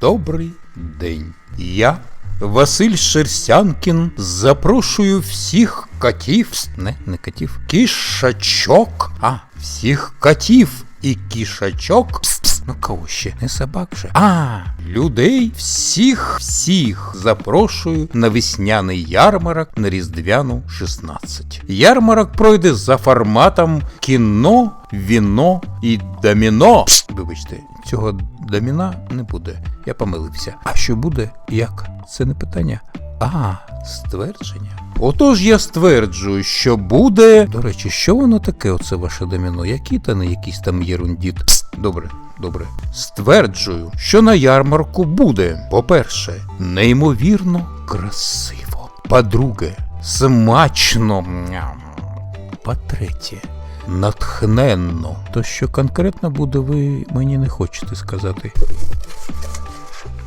Добрий день. Я, Василь Шерстянкін, запрошую всіх котів, не, не котів, кішачок, а, всіх котів і кішачок. Пс, ну кого ще? Не собак же. А, людей всіх, всіх запрошую на весняний ярмарок на Різдвяну 16. Ярмарок пройде за форматом кіно, віно і доміно. Пс, Вибачте, цього доміна не буде. Я помилився. А що буде? Як? Це не питання. А, ствердження. Отож я стверджую, що буде. До речі, що воно таке, оце ваше доміно? Які та не якісь там єрундіт? Добре, добре. Стверджую, що на ярмарку буде, по-перше, неймовірно красиво. По-друге, смачно. По-третє, натхненно. То що конкретно буде, ви мені не хочете сказати.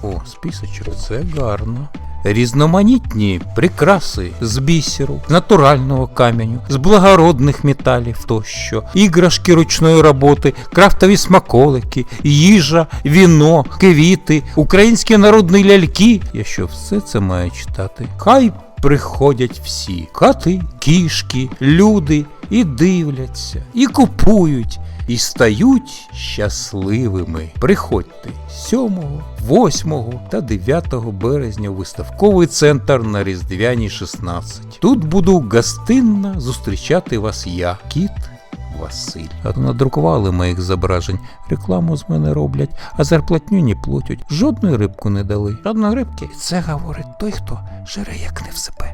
О, списочок, це гарно. Різноманітні прикраси з бісеру, з натурального каменю, з благородних металів тощо, іграшки ручної роботи, крафтові смаколики, їжа, віно, квіти, українські народні ляльки. Я що все це маю читати? Хай приходять всі коти, кішки, люди і дивляться, і купують, і стають щасливими. Приходьте 7, 8 та 9 березня у виставковий центр на Різдвяній 16. Тут буду гостинно зустрічати вас я, кіт. Василь. А то надрукували моїх зображень, рекламу з мене роблять, а зарплатню не платять. Жодної рибку не дали. Жодної рибки. І це говорить той, хто жере як не в себе.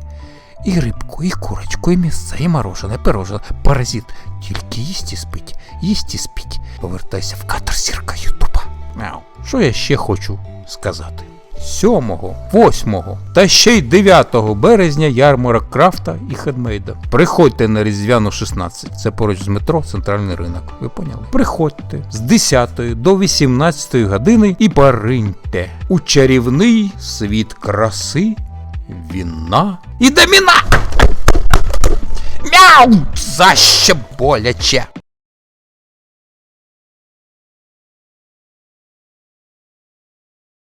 І рибку, і курочку, і місце, і морожене, пирожене, паразит. Тільки їсть і спить, їсть і спить. Повертайся в катер сірка Ютуба. Мяу. Що я ще хочу сказати? 7, 8 та ще й 9 березня ярмарок крафта і хедмейда. Приходьте на Різдвяну 16, це поруч з метро Центральний ринок. Ви поняли? Приходьте з 10 до 18 години і пориньте у чарівний світ краси, віна і доміна. Мяу! Заще боляче!